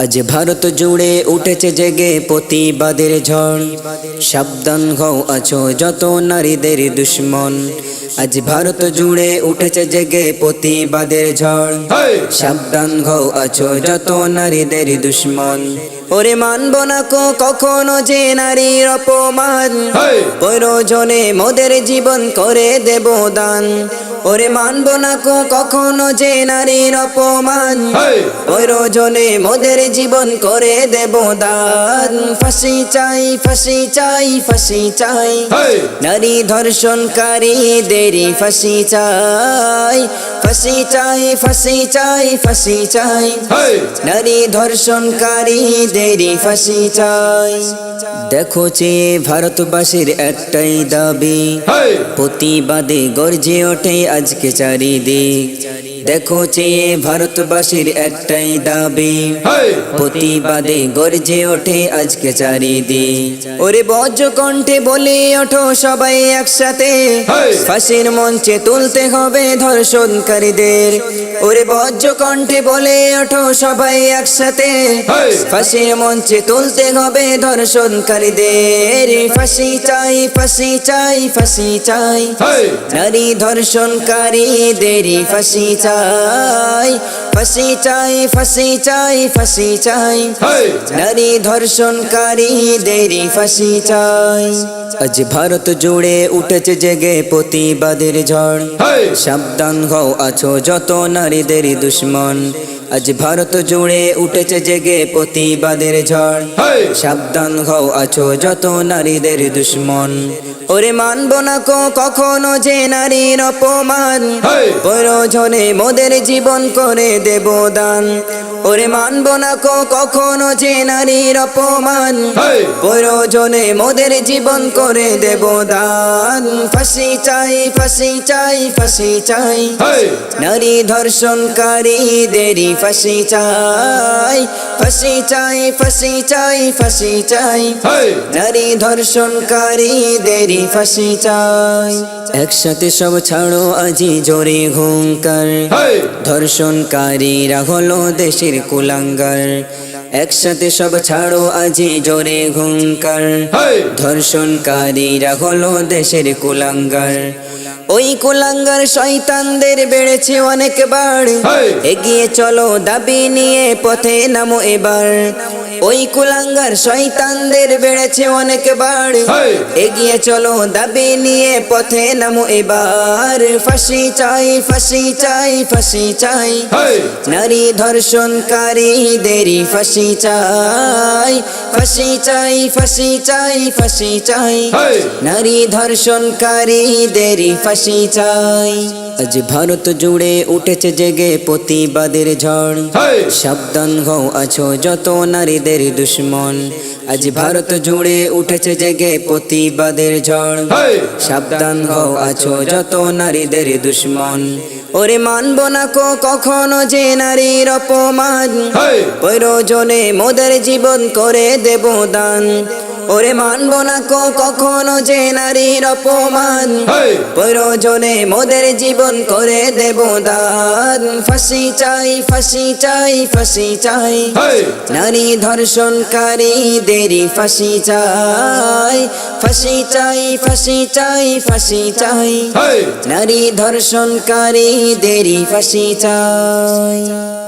আজ ভারত জুড়ে উঠেছে জেগে প্রতিবাদের ঝড়। সাবধান হও আছো যত নারীদের দুশ্মন। আজ ভারত জুড়ে উঠেছে জেগে প্রতিবাদের ঝড়। সাবধান হও আছো যত নারীদের দুশ্মন। ওরে মানব না কো কখনো যে নারীর অপমান! প্রয়োজনে মোদের জীবন করে দেব দান। ওরে মানব না কো কখনো যে নারীর অপমান হেই! প্রয়োজনে মোদের জীবন করে দেব দান ফাঁসি চাই ফাঁসি চাই ফাঁসি চাই! নারী ধর্ষণকারীদেরই ফাঁসি চাই ফাঁসি চাই ফাঁসি চাই ফাঁসি চাই! নারী ধর্ষণকারীদেরই ফাঁসি চাই দেখো চেয়ে ভারতবাসীর একটাই দাবি! প্রতিবাদে গর্জে ওঠে আজকে চারিদিক দেখো চেয়ে ভারতবাসীর একটাই দাবি প্রতিবাদে গর্জে ওঠে আজকে চারিদিক। ওরে বজ্র কণ্ঠে বলে ওঠো সবাই একসাথে ফাঁসির মঞ্চে তুলতে হবে ধর্ষণকারীদের। ওরে বজ্র কণ্ঠে বলে ওঠো সবাই একসাথে! ফাঁসির মঞ্চে তুলতে হবে ধর্ষণকারীদের। ফাঁসি চাই ফাঁসি চাই ফাঁসি চাই! নারী ধর্ষণকারীদেরই ফাঁসি চাই। ফাঁসি চাই ফাঁসি চাই ফাঁসি চাই। নারী ধর্ষণকারী দেরি ফাঁসি চাই। আজ ভারত জুড়ে উঠেছে জেগে প্রতিবাদের ঝড়। সাবধান হও আছো যত নারীদের দুশ্মন। আজ ভারত জুড়ে উঠেছে জেগে প্রতিবাদের ঝড়। সাবধান হও আছো যত নারীদের দুশ্মন। ওরে মানব না কো কখনো যে নারীর অপমান! প্রয়োজনে মোদের জীবন করে দেব দান। ওরে মানব না কো কখনো যে নারীর অপমান! প্রয়োজনে মোদের জীবন করে দেব দান ফাঁসি চাই ফাঁসি চাই ফাঁসি চাই! নারী ধর্ষণকারীদেরই ফাঁসি চাই ফাঁসি চাই ফাঁসি চাই ফাঁসি চাই! নারী ধর্ষণকারীদেরই ফাঁসি চাই একসাথে সব ছাড়ো আজি জোরে হেই! ধর্ষণকারীরা হলো দেশের কুলাঙ্গার। একসাথে সব ছাড়ো আজি জোরে ঘুমকার ধর্ষণকারীরা হলো দেশের কুলাঙ্গার। ওই কুলাঙ্গার শয়তানদের বেড়েছে অনেকবার! এগিয়ে চলো দাবি নিয়ে পথে নামো এবার ওই কুলাঙ্গার শয়তানদের বেড়েছে অনেকবার! এগিয়ে চলো দাবি নিয়ে পথে নামো এবার ফাঁসি চাই ফাঁসি চাই ফাঁসি চাই! নারী ধর্ষণকারীদেরই ফাঁসি চাই ফাঁসি চাই ফাঁসি চাই ফাঁসি চাই! নারী ধর্ষণকারীদেরই ফাঁসি চাই। আজ ভারত জুড়ে উঠেছে জেগে প্রতিবাদের ঝড়। সাবধান হও আছো যত নারীদের দুশ্মন। আজ ভারত জুড়ে উঠেছে জেগে প্রতিবাদের ঝড়। সাবধান হও আছো যত নারীদের দুশ্মন। ওরে মানব না কো কখনো যে নারীর অপমান! প্রয়োজনে মোদের জীবন করে দেব দান। ওরে মানব না কো কখনো যে নারীর অপমান! প্রয়োজনে মোদের জীবন করে দেব দান ফাঁসি চাই ফাঁসি চাই ফাঁসি চাই! নারী ধর্ষণকারীদেরই ফাঁসি চাই ফাঁসি চাই ফাঁসি চাই ফাঁসি চাই! নারী ধর্ষণকারীদেরই ফাঁসি চাই